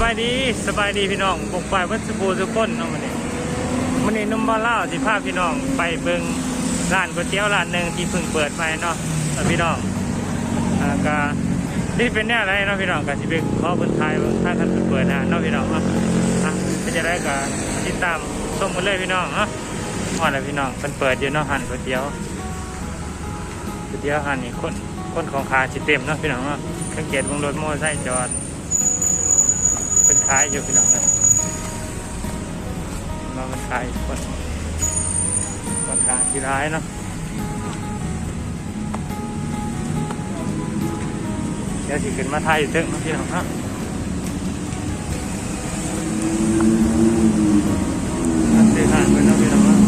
บายดีสบายดีพี่น้องบุกไปวัดสุภูสุก้นเนาะมันนี่มันนี่นุ่มบ้าเล่าสิพาพพี่น้องไปเบิงร้านก๋วยเตี๋ยวร้านหนึ่งที่เพิ่งเปิดใหม่เนาะพี่น้องอาก็นี่เป็นแน่อะไรเนาะพี่น้องก็สิเป็นขอคนไทยถ้าท่านเปิดนะเนาะพี่น้องอะเป็นจะได้ก็ติดตามชมกันเลยพี่น้องเนาะว่าอะไรพี่น้องมันเปิดอยู่เนาะหันก๋วยเตี๋ยวก๋วยเตี๋ยวหันนี่คนคนของขาสิเต็มเนาะพี่น้องเนาะสังเกตวงรถมอเตอร์ไซค์จอด ขายอยู่พี่น้องเลยมาเป็นขายคนคนขายที่ร้ายเนาะเดี๋ยวสิขึ้นมาไทยอยู่เตึ้งนะพี่น้องเนาะมาซื้อหางเพิ่นเนาะพี่น้องเนาะ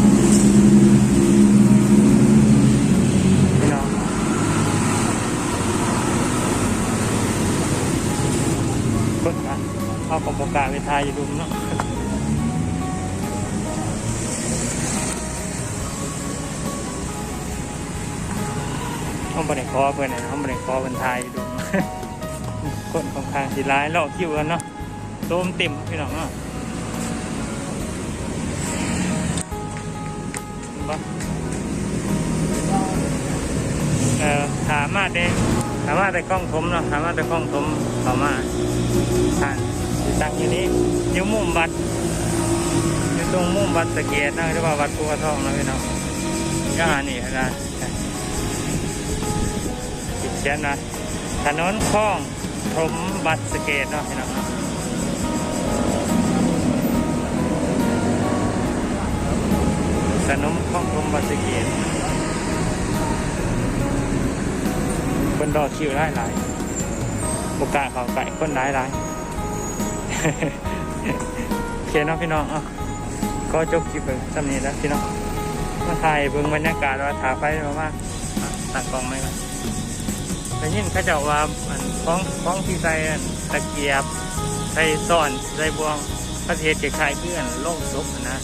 พี่น้องคนขาย เอาของประกาศไปทายอยู่ดุมเนาะห้องบริคอเพื่อนนะห้องบริคอเป็นทายอยู่ดุมคนของทางสีร้ายเลาะคิวกันเนาะโตมเต็มพี่น้องเนาะเห็นปะเออถามมาเด้ถามมาแต่กล้องผมเนาะถามมาแต่กล้องผมเขามาทาง ตั้งอยู่นี้อยู่มุมวัดอยู่ตรงมุมวัดสะเกียนะหรือว่าวัดภูกระทองนะพี่น้องก็หานี่นะติดเชียนนะถนนคลองถมวัดสะเกตเนาะพี่น้องถนนคลองถมวัดสะเกตคนรอคิวหลายหลายโอกาสเขาไก่คนหลายหลาย โอเคเนาะพี่น้องอะก็จบคลิปไปสำนี้แล้วพี่น้องมาถ่ายเบิ่งบรรยากาศว่าถ่าไปมาว่าตัดกล้องไหมครับแต่ยินเขาเจ้าว่าอันของของที่ใส่ตะเกียบใส่ซ่อนใส่บวงพระเทศเกขายเพื่อนโล่งศพนะ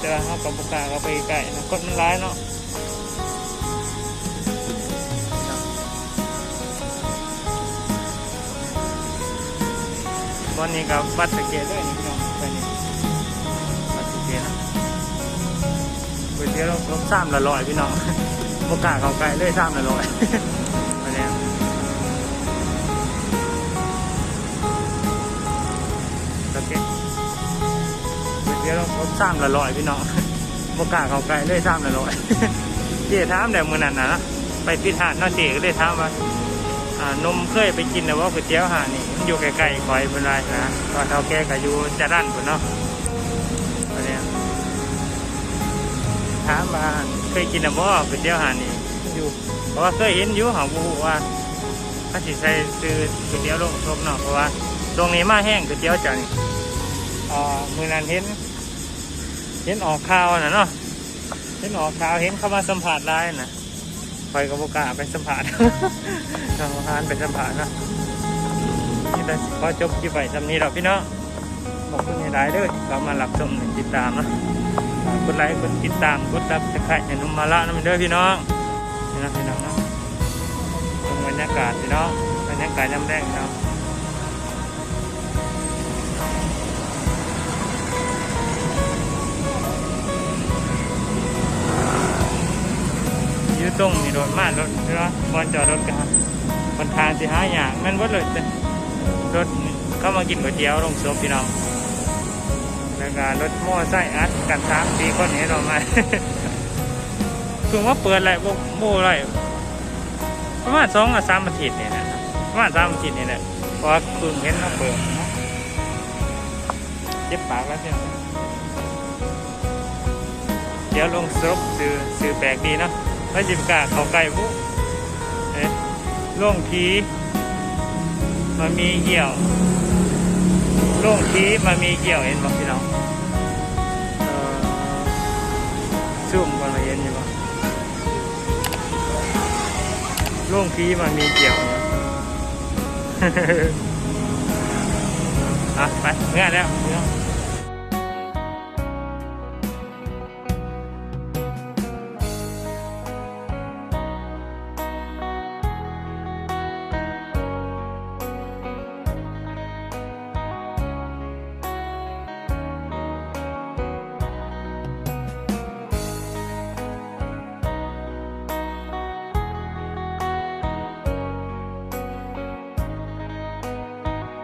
เจอเขากับปกล้าเขาไปใกล้นะคนมันร้ายเนาะ วันนี้กับวัดสะเกตด้วยนี่พี่น้องไปนี่วัดสะเกตนะก๋วยเตี๋ยวรสซ้ำละร้อยพี่น้องโอกล้าเขาไกลเลยซ้ำละร้อยวันนี้โอเคก๋วยเตี๋ยวรสซ้ำละร้อยพี่น้องโอกล้าเขาไกลเลยซ้ำละร้อยเจ๊ถามแต่มือนั้นนะไปพิธานนาเจ๊ก็เลยถามว่า นมเคยไปกินแต่ว่าก๋วยเตี๋ยวหานี่มันอยู่ใกล้ๆคอยเป็นไรนะตอนเท่าแก่ก็อยู่จะด้านบนเนาะอันนี้ถามว่าเคยกินแต่ว่าก๋วยเตี๋ยวหานี่อยู่เพราะว่าเคยเห็นอยู่ของบูว่าถ้าสิใส่ซื้อก๋วยเตี๋ยวลงทบเนาะเพราะว่าตรงนี้มาแห้งก๋วยเตี๋ยวจังอ่ามือนั้นเห็น เห็นออกข่าวนะเนาะเห็นออกข่าวเห็นเข้ามาสัมผัสได้นะ คอยกับโอกล้าไปสัมผัสทางร้านไปสัมผัสนะนี่แต่พอจบที่ไปสำนี้เราพี่น้องขอบคุณในหลายเด้อที่เขามาหลับชมติดตามนะกดไลค์กดติดตามกดรับสไครต์ในนุ่มมาละนะมันเด้อพี่น้องนี่นะพี่น้องเนาะบรรยากาศพี่น้องบรรยากาศย่ำแดงพี่น้อง อยืดตรงนี่โดนมารถพี่น้องบอลจอดรถกันคนทางสิหาอย่างแม่นวัดเลยจ้ะรถเข้ามากินก๋วยเตี๋ยวลงศพพี่น้องแล้วก็รถมอไซค์อัดกันสามสี่คนนี้เรามาคือว่าเปิดอะไรโบโบอะไรประมาณสองกับสามอาทิตย์เนี่ยนะประมาณสามอาทิตย์นี่แหละเพราะว่าเพิ่งเห็นเขาเปิดเนะเจ็บปากแล้วใช่ไหมเดี๋ยวลงซบซื้อซื้อแปลกดีเนาะ ไม่จิบกาเขาไก่บุเอ๊ะล่วงผีมันมีเหี่ยวล่งทีมันมีเกี่ยวเห็นบ่พี่น้องเอ่อซุ่มกันมาเห็นอยู่บ่โล่งทีมันมีเกี่ยวอะไปเมื่แล้วพี่น้อง